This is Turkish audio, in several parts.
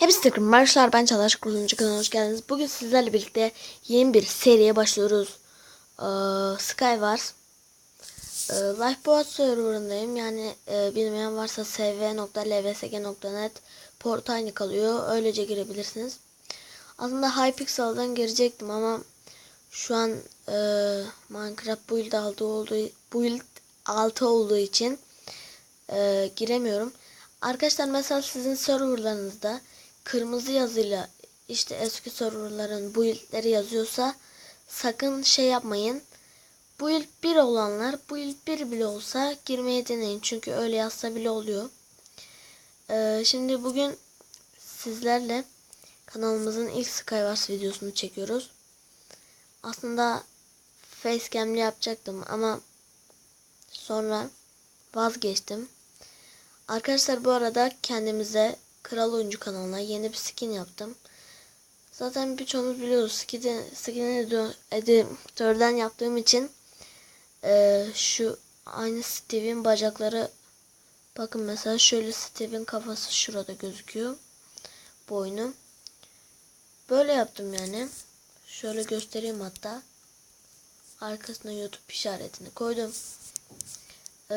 Hepsi takım marşlar ben Çağdaş Kuruluncu kanalına hoş geldiniz. Bugün sizlerle birlikte yeni bir seriye başlıyoruz. Ee, Skywars. Ee, Lifeboat serverındayım. Yani e, bilmeyen varsa sv.lvsg.net port aynı kalıyor. Öylece girebilirsiniz. Aslında Hypixel'dan girecektim ama şu an e, Minecraft build altı olduğu build altı olduğu için e, giremiyorum. Arkadaşlar mesela sizin serverlarınızda kırmızı yazıyla işte eski serverların build'leri yazıyorsa sakın şey yapmayın. Build 1 olanlar build 1 bile olsa girmeye deneyin. Çünkü öyle yazsa bile oluyor. Ee, şimdi bugün sizlerle kanalımızın ilk Skywars videosunu çekiyoruz. Aslında facecam'li yapacaktım ama sonra vazgeçtim. Arkadaşlar bu arada kendimize Kral Oyuncu kanalına yeni bir skin yaptım. Zaten birçoğumuz biliyoruz. Skin'i, editör- editörden yaptığım için e, şu aynı Steve'in bacakları bakın mesela şöyle Steve'in kafası şurada gözüküyor. Boynu. Böyle yaptım yani. Şöyle göstereyim hatta. Arkasına YouTube işaretini koydum. Ee,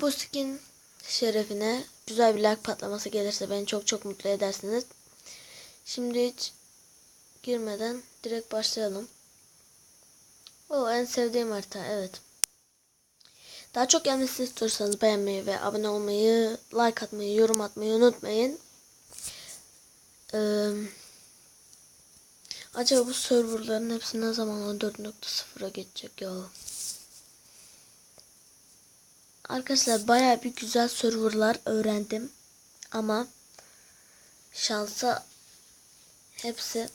bu skin şerefine güzel bir like patlaması gelirse beni çok çok mutlu edersiniz. Şimdi hiç girmeden direkt başlayalım. O en sevdiğim harita evet. Daha çok gelmesini istiyorsanız beğenmeyi ve abone olmayı, like atmayı, yorum atmayı unutmayın. Ee, acaba bu serverların hepsi ne zaman 14.0'a geçecek ya? Arkadaşlar baya bir güzel serverlar öğrendim. Ama şansa hepsi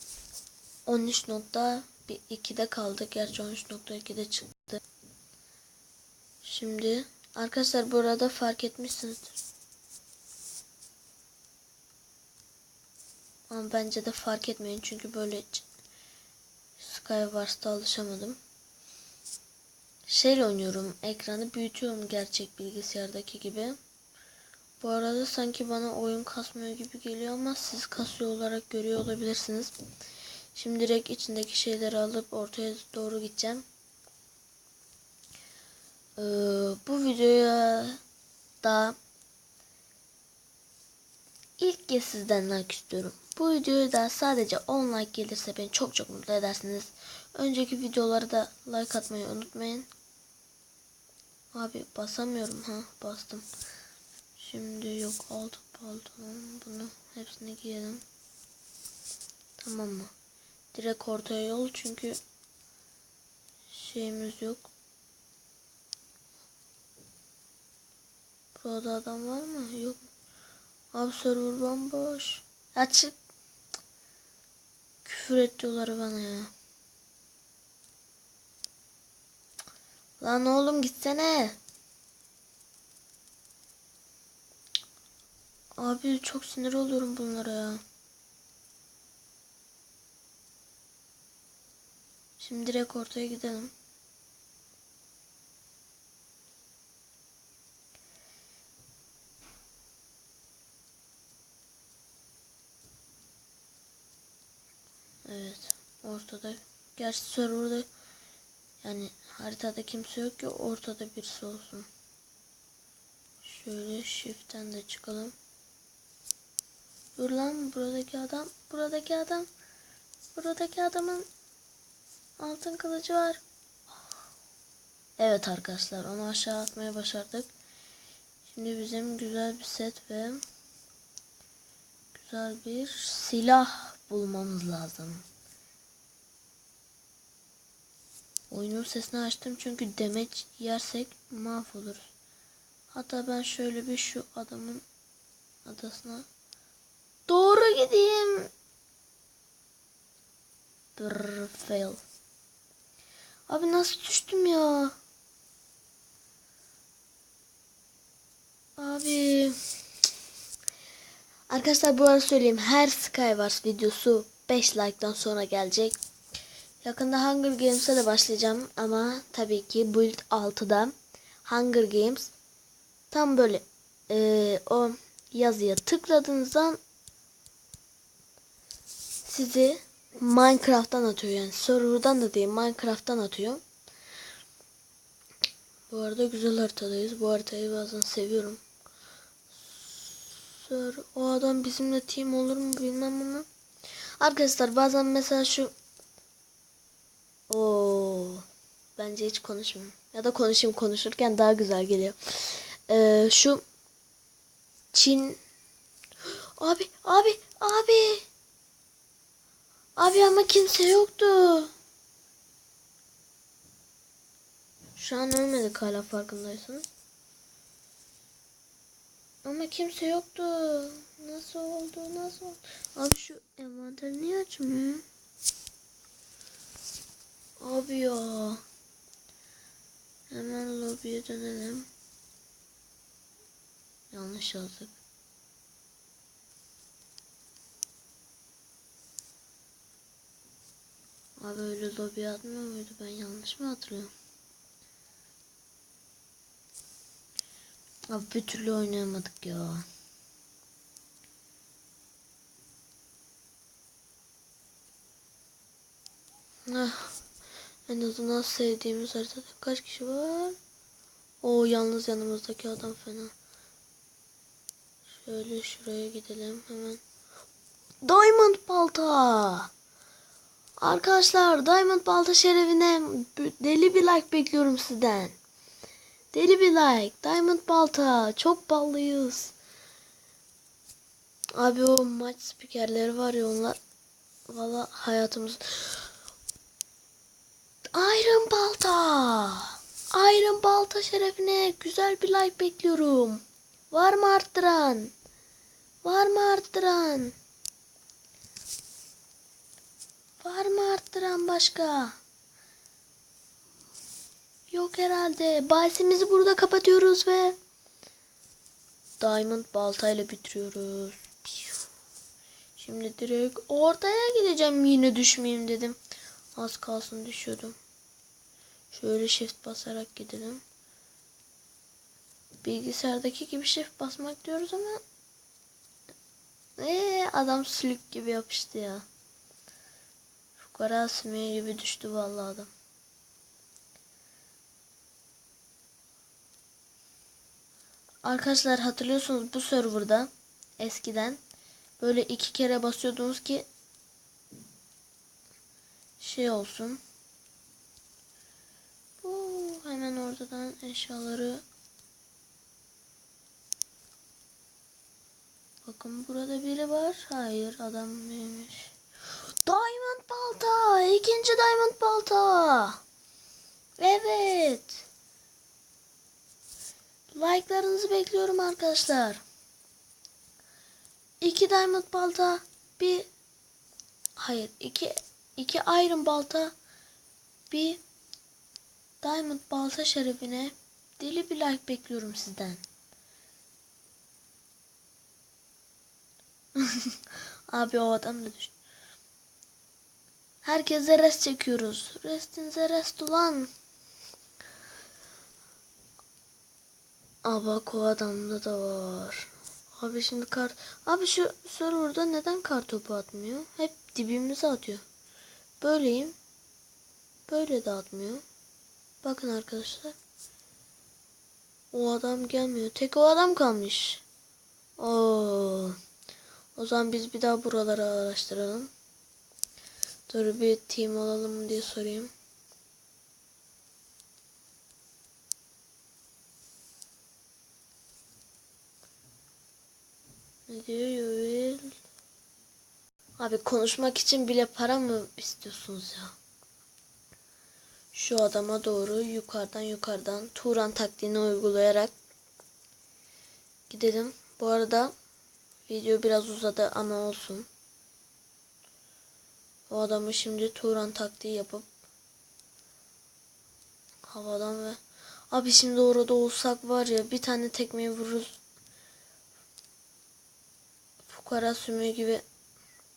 13.2'de kaldı. Gerçi 13.2'de çıktı. Şimdi arkadaşlar burada fark etmişsinizdir. Ama bence de fark etmeyin çünkü böyle Skywars'ta alışamadım şeyle oynuyorum. Ekranı büyütüyorum gerçek bilgisayardaki gibi. Bu arada sanki bana oyun kasmıyor gibi geliyor ama siz kasıyor olarak görüyor olabilirsiniz. Şimdi direkt içindeki şeyleri alıp ortaya doğru gideceğim. Ee, bu videoya da ilk kez sizden like istiyorum. Bu videoya da sadece 10 like gelirse beni çok çok mutlu edersiniz. Önceki videoları da like atmayı unutmayın. Abi basamıyorum ha bastım. Şimdi yok aldık pantolon bunu hepsini giyelim. Tamam mı? Direkt ortaya yol çünkü şeyimiz yok. Burada adam var mı? Yok. Abi server bomboş. Açık. Küfür ediyorlar bana ya. Lan oğlum gitsene. Abi çok sinir oluyorum bunlara ya. Şimdi direkt ortaya gidelim. Evet. Ortada. Gerçi serverda yani haritada kimse yok ki ortada birisi olsun. Şöyle shift'ten de çıkalım. Dur lan buradaki adam. Buradaki adam. Buradaki adamın altın kılıcı var. Evet arkadaşlar onu aşağı atmaya başardık. Şimdi bizim güzel bir set ve güzel bir silah bulmamız lazım. Oyunun sesini açtım çünkü demeç yersek mahvoluruz. Hatta ben şöyle bir şu adamın adasına doğru gideyim. Brr, fail. Abi nasıl düştüm ya? Abi. Arkadaşlar bu arada söyleyeyim. Her Skywars videosu 5 like'dan sonra gelecek. Yakında Hunger Games'e de başlayacağım ama tabii ki Build 6'da Hunger Games tam böyle e, o yazıya tıkladığınızdan sizi Minecraft'tan atıyor yani server'dan da değil Minecraft'tan atıyor. Bu arada güzel haritadayız. Bu haritayı bazen seviyorum. Sir, o adam bizimle team olur mu bilmem ama. Arkadaşlar bazen mesela şu o bence hiç konuşmayayım. Ya da konuşayım konuşurken daha güzel geliyor. Ee, şu Çin Abi abi abi Abi ama kimse yoktu. Şu an ölmedik hala farkındaysanız. Ama kimse yoktu. Nasıl oldu? Nasıl oldu? Abi şu envanter niye açmıyor? Abi ya. Hemen lobiye dönelim. Yanlış yazdık. Abi öyle lobi atmıyor muydu? Ben yanlış mı hatırlıyorum? Abi bir türlü oynayamadık ya. Ah, en azından sevdiğimiz haritada kaç kişi var? O yalnız yanımızdaki adam fena. Şöyle şuraya gidelim hemen. Diamond balta. Arkadaşlar Diamond balta şerefine deli bir like bekliyorum sizden. Deli bir like. Diamond balta. Çok ballıyız. Abi o maç spikerleri var ya onlar. Valla hayatımız. Iron balta. Iron balta şerefine güzel bir like bekliyorum. Var mı arttıran? Var mı arttıran? Var mı arttıran başka? Yok herhalde. Bahsimizi burada kapatıyoruz ve Diamond baltayla bitiriyoruz. Şimdi direkt ortaya gideceğim yine düşmeyeyim dedim. Az kalsın düşüyordum. Şöyle shift basarak gidelim. Bilgisayardaki gibi shift basmak diyoruz ama ee, adam sülük gibi yapıştı ya. Fukara sümüğü gibi düştü vallahi adam. Arkadaşlar hatırlıyorsunuz bu serverda eskiden böyle iki kere basıyordunuz ki şey olsun. Hemen oradan eşyaları Bakın burada biri var. Hayır adam neymiş? Diamond balta. ikinci diamond balta. Evet. Like'larınızı bekliyorum arkadaşlar. İki diamond balta. Bir hayır iki iki iron balta. Bir diamond balta şerefine deli bir like bekliyorum sizden. Abi o adam da düştü. Herkese rest çekiyoruz. Restinize rest ulan. Aa o adamda da var. Abi şimdi kar... Abi şu serverda neden kar topu atmıyor? Hep dibimize atıyor. Böyleyim. Böyle de atmıyor. Bakın arkadaşlar. O adam gelmiyor. Tek o adam kalmış. Oo. O zaman biz bir daha buraları araştıralım. Dur bir team alalım mı diye sorayım. Ne diyor Yuval? Abi konuşmak için bile para mı istiyorsunuz ya? Şu adama doğru yukarıdan yukarıdan Turan taktiğini uygulayarak gidelim. Bu arada video biraz uzadı ama olsun. O adamı şimdi Turan taktiği yapıp havadan ve abi şimdi orada olsak var ya bir tane tekmeyi vururuz. Fukara sümüğü gibi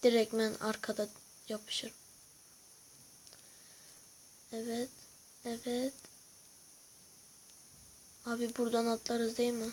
direktmen arkada yapışır. Evet. Evet. Abi buradan atlarız değil mi?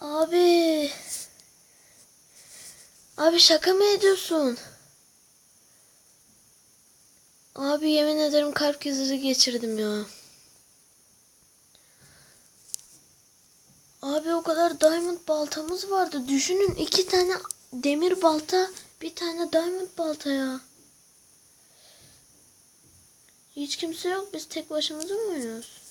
Abi. Abi şaka mı ediyorsun? Abi yemin ederim kalp krizi geçirdim ya. Abi o kadar diamond baltamız vardı. Düşünün iki tane demir balta, bir tane diamond balta ya. Hiç kimse yok. Biz tek başımıza mı oynuyoruz?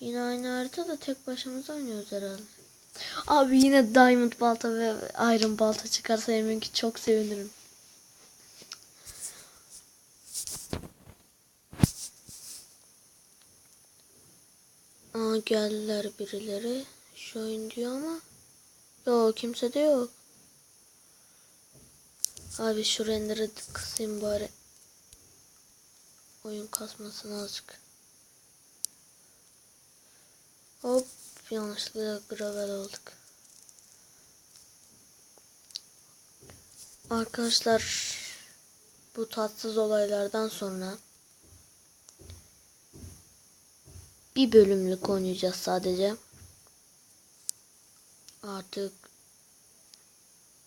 Yine aynı haritada tek başımıza oynuyoruz herhalde. Abi yine diamond balta ve iron balta çıkarsa emin ki çok sevinirim. Aa geldiler birileri. Şu oyun diyor ama. Yok kimse de yok. Abi şu render'ı kısayım bari. Oyun kasmasın azıcık. Hop yanlışlıkla gravel olduk. Arkadaşlar bu tatsız olaylardan sonra bir bölümlük oynayacağız sadece. Artık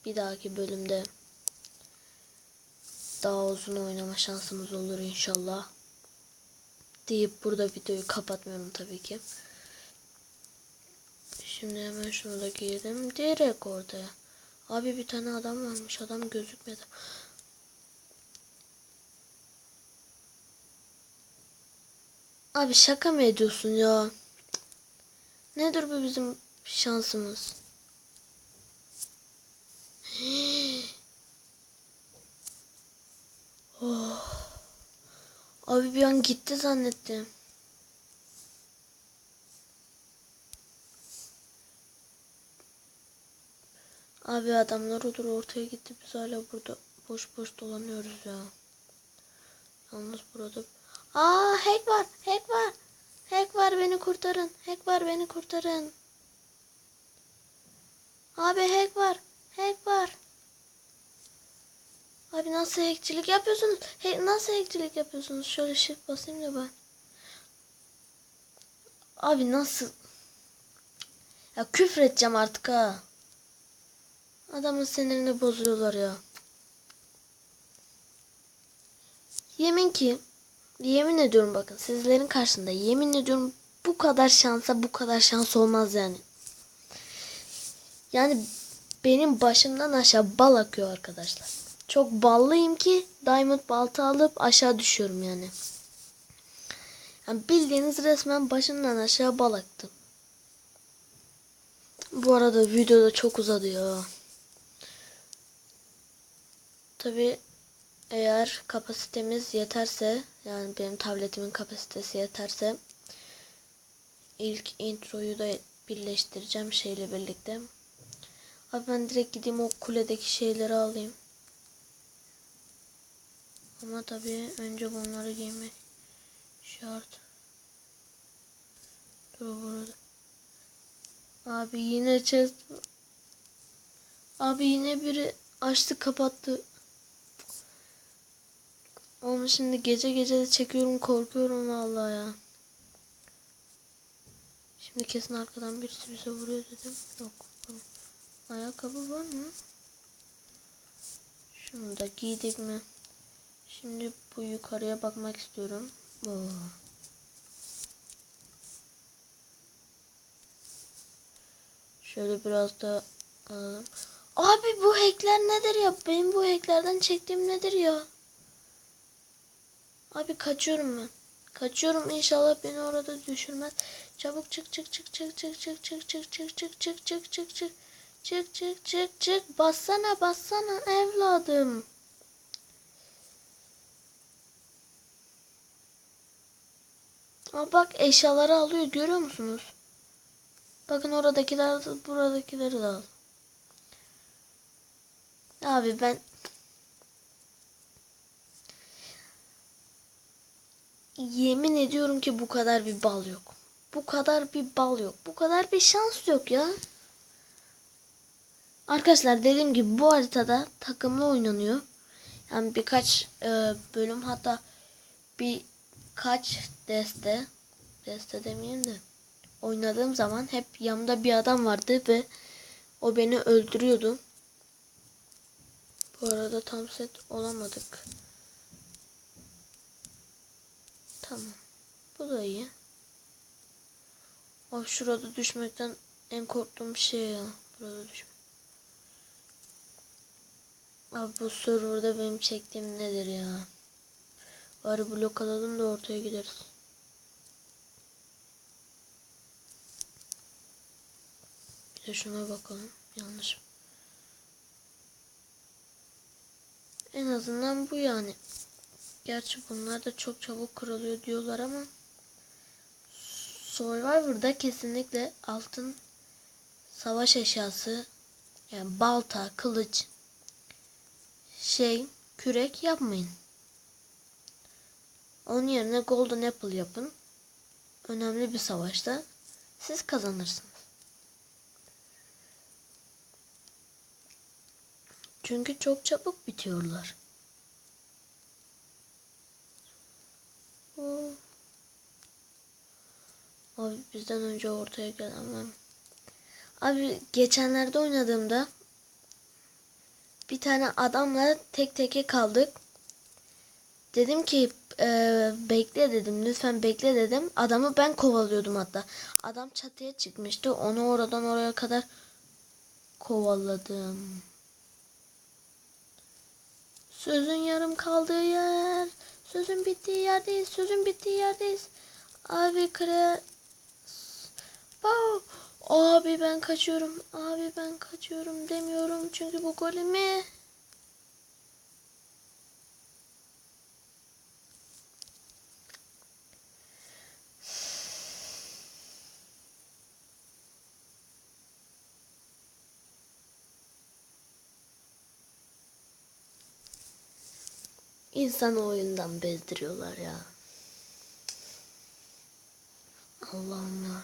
bir dahaki bölümde daha uzun oynama şansımız olur inşallah. Deyip burada videoyu kapatmıyorum tabii ki. Şimdi hemen şunu da giyelim. Direkt ortaya. Abi bir tane adam varmış. Adam gözükmedi. Abi şaka mı ediyorsun ya? Nedir bu bizim şansımız? oh. Abi bir an gitti zannettim. Abi adamlar odur ortaya gitti. Biz hala burada boş boş dolanıyoruz ya. Yalnız burada... Aa hack var. Hack var. Hack var beni kurtarın. Hack var beni kurtarın. Abi hack var. Hack var. Abi nasıl hackçilik yapıyorsunuz? He, nasıl hackçilik yapıyorsunuz? Şöyle shift basayım da ben. Abi nasıl? Ya küfür edeceğim artık ha. Adamın sinirini bozuyorlar ya. Yemin ki yemin ediyorum bakın sizlerin karşısında yemin ediyorum bu kadar şansa bu kadar şans olmaz yani. Yani benim başımdan aşağı bal akıyor arkadaşlar. Çok ballıyım ki diamond balta alıp aşağı düşüyorum yani. Yani bildiğiniz resmen başımdan aşağı bal aktı. Bu arada videoda çok uzadı ya. Tabi eğer kapasitemiz yeterse yani benim tabletimin kapasitesi yeterse ilk introyu da birleştireceğim şeyle birlikte. Abi ben direkt gideyim o kuledeki şeyleri alayım. Ama tabii önce bunları giymek şart. Dur burada. Abi yine chest. Abi yine biri açtı kapattı. Onu şimdi gece gece de çekiyorum korkuyorum vallahi ya. Şimdi kesin arkadan birisi bize vuruyor dedim. Yok. Ayakkabı var mı? Şunu da giydik mi? Şimdi bu yukarıya bakmak istiyorum. Oo. Şöyle biraz da alalım. Abi bu hackler nedir ya? Benim bu hacklerden çektiğim nedir ya? Abi kaçıyorum ben. Kaçıyorum inşallah beni orada düşürmez. Çabuk çık çık çık çık çık çık çık çık çık çık çık çık çık çık çık çık çık çık bassana bassana evladım. Aa bak eşyaları alıyor görüyor musunuz? Bakın oradakiler buradakileri de al. Abi ben Yemin ediyorum ki bu kadar bir bal yok. Bu kadar bir bal yok. Bu kadar bir şans yok ya. Arkadaşlar dediğim gibi bu haritada takımlı oynanıyor. Yani birkaç e, bölüm hatta birkaç deste Deste demeyeyim de. Oynadığım zaman hep yanımda bir adam vardı ve o beni öldürüyordu. Bu arada tam set olamadık. Tamam. Bu da iyi. Ay şurada düşmekten en korktuğum şey ya. Burada düşmek. Abi bu serverda benim çektiğim nedir ya? Bari blok alalım da ortaya gideriz. Bir de şuna bakalım. Yanlış. En azından bu yani. Gerçi bunlar da çok çabuk kırılıyor diyorlar ama Survivor'da kesinlikle altın savaş eşyası yani balta, kılıç, şey, kürek yapmayın. Onun yerine Golden Apple yapın. Önemli bir savaşta siz kazanırsınız. Çünkü çok çabuk bitiyorlar. Abi bizden önce ortaya gelen var. Abi geçenlerde oynadığımda bir tane adamla tek teke kaldık. Dedim ki e, bekle dedim lütfen bekle dedim. Adamı ben kovalıyordum hatta. Adam çatıya çıkmıştı. Onu oradan oraya kadar kovaladım. Sözün yarım kaldığı yer. Sözün bittiği yerdeyiz. Sözün bittiği yerdeyiz. Abi kre... Wow. Abi ben kaçıyorum. Abi ben kaçıyorum demiyorum. Çünkü bu golemi... İnsan oyundan bezdiriyorlar ya. Allah'ım ya.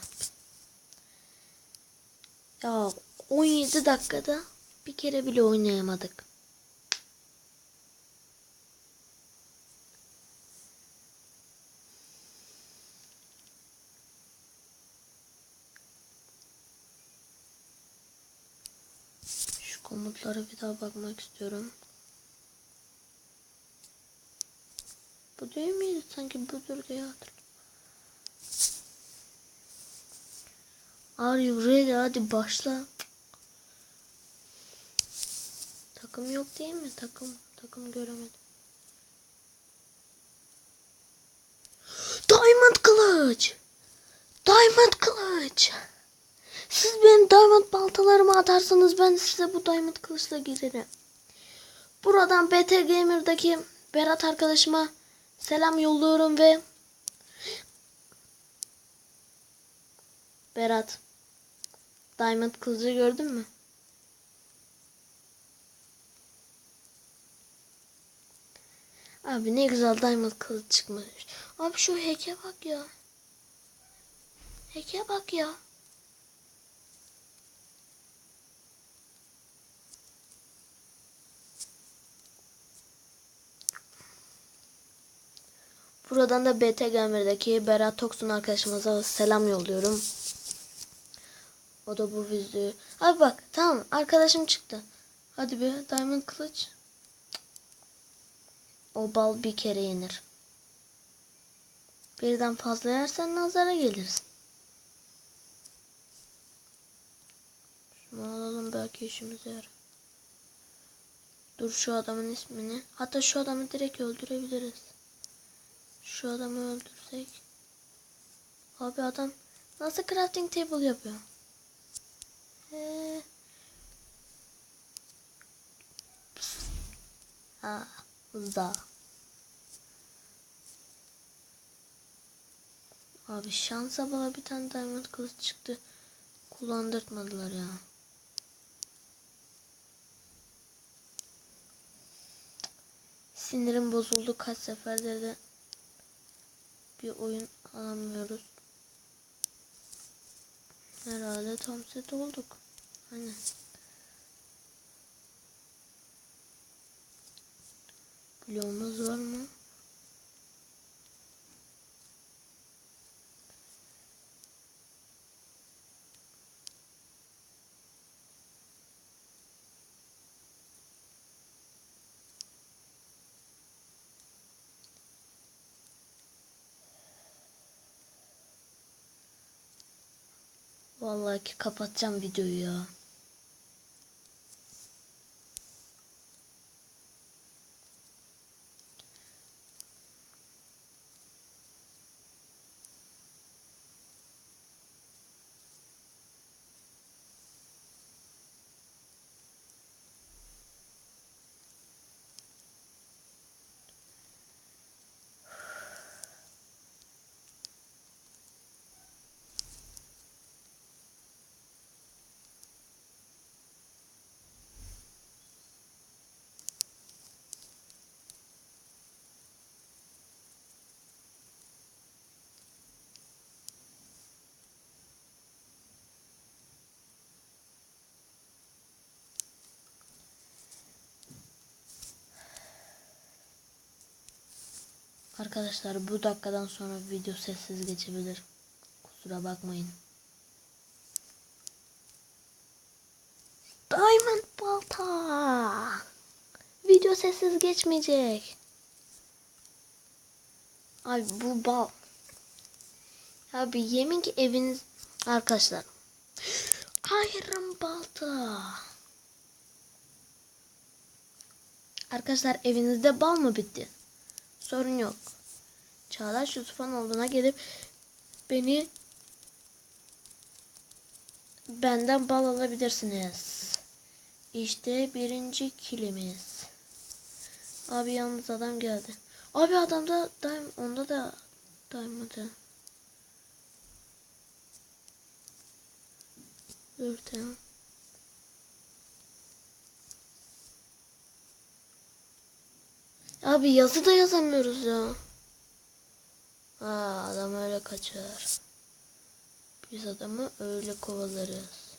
Ya 17 dakikada bir kere bile oynayamadık. Şu komutlara bir daha bakmak istiyorum. Bu değil miydi? Sanki budur diye hatırlıyorum. Are you ready? Hadi başla. Takım yok değil mi? Takım. Takım göremedim. Diamond kılıç. Diamond kılıç. Siz benim diamond baltalarımı atarsanız ben size bu diamond kılıçla girerim. Buradan BT Gamer'daki Berat arkadaşıma selam yolluyorum ve Berat Diamond kılıcı gördün mü? Abi ne güzel diamond kılıç çıkmış. Abi şu heke bak ya. Heke bak ya. Buradan da BT Gamer'daki Berat Toksun arkadaşımıza selam yolluyorum. O da bu videoyu. Abi bak tamam arkadaşım çıktı. Hadi be Diamond Kılıç. O bal bir kere yenir. Birden fazla yersen nazara gelirsin. Şunu alalım belki işimize yarar. Dur şu adamın ismini. Hatta şu adamı direkt öldürebiliriz. Şu adamı öldürsek. Abi adam nasıl crafting table yapıyor? Ee, ha, hızda. Abi şansa bana bir tane diamond kılıç çıktı. Kullandırtmadılar ya. Sinirim bozuldu kaç seferdir de bir oyun alamıyoruz. Herhalde tam set olduk. Hani. Bloğumuz var mı? Vallahi ki kapatacağım videoyu ya. Arkadaşlar bu dakikadan sonra video sessiz geçebilir. Kusura bakmayın. Diamond balta. Video sessiz geçmeyecek. Abi bu bal. Abi yemin ki eviniz arkadaşlar. Iron balta. Arkadaşlar evinizde bal mı bitti? Sorun yok. Çağdaş Yusuf'un olduğuna gelip beni benden bal alabilirsiniz. İşte birinci kilimiz. Abi yalnız adam geldi. Abi adamda daim onda da daymadı. Dur tamam. Abi yazı da yazamıyoruz ya. Aa, adam öyle kaçar. Biz adamı öyle kovalarız.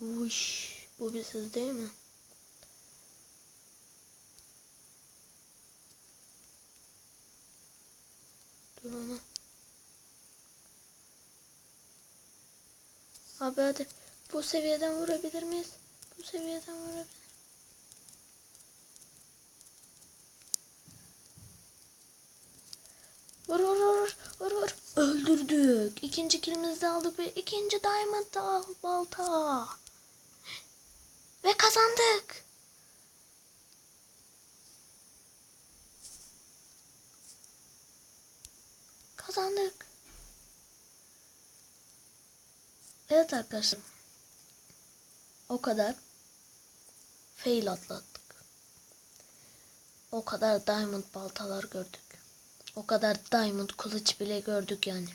Uş, bu bir siz değil mi? Dur ama. Abi hadi. Bu seviyeden vurabilir miyiz? Bu seviyeden vurabilir. Vur vur vur vur vur. Öldürdük. İkinci kilimizi de aldık ve ikinci diamond balta. Ve kazandık. Kazandık. Evet arkadaşlar. O kadar fail atlattık. O kadar diamond baltalar gördük. O kadar diamond kılıç bile gördük yani.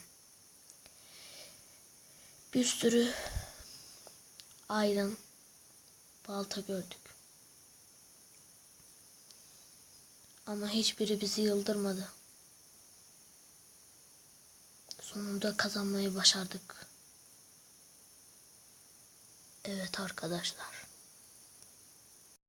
Bir sürü iron balta gördük. Ama hiçbiri bizi yıldırmadı. Sonunda kazanmayı başardık. Evet arkadaşlar.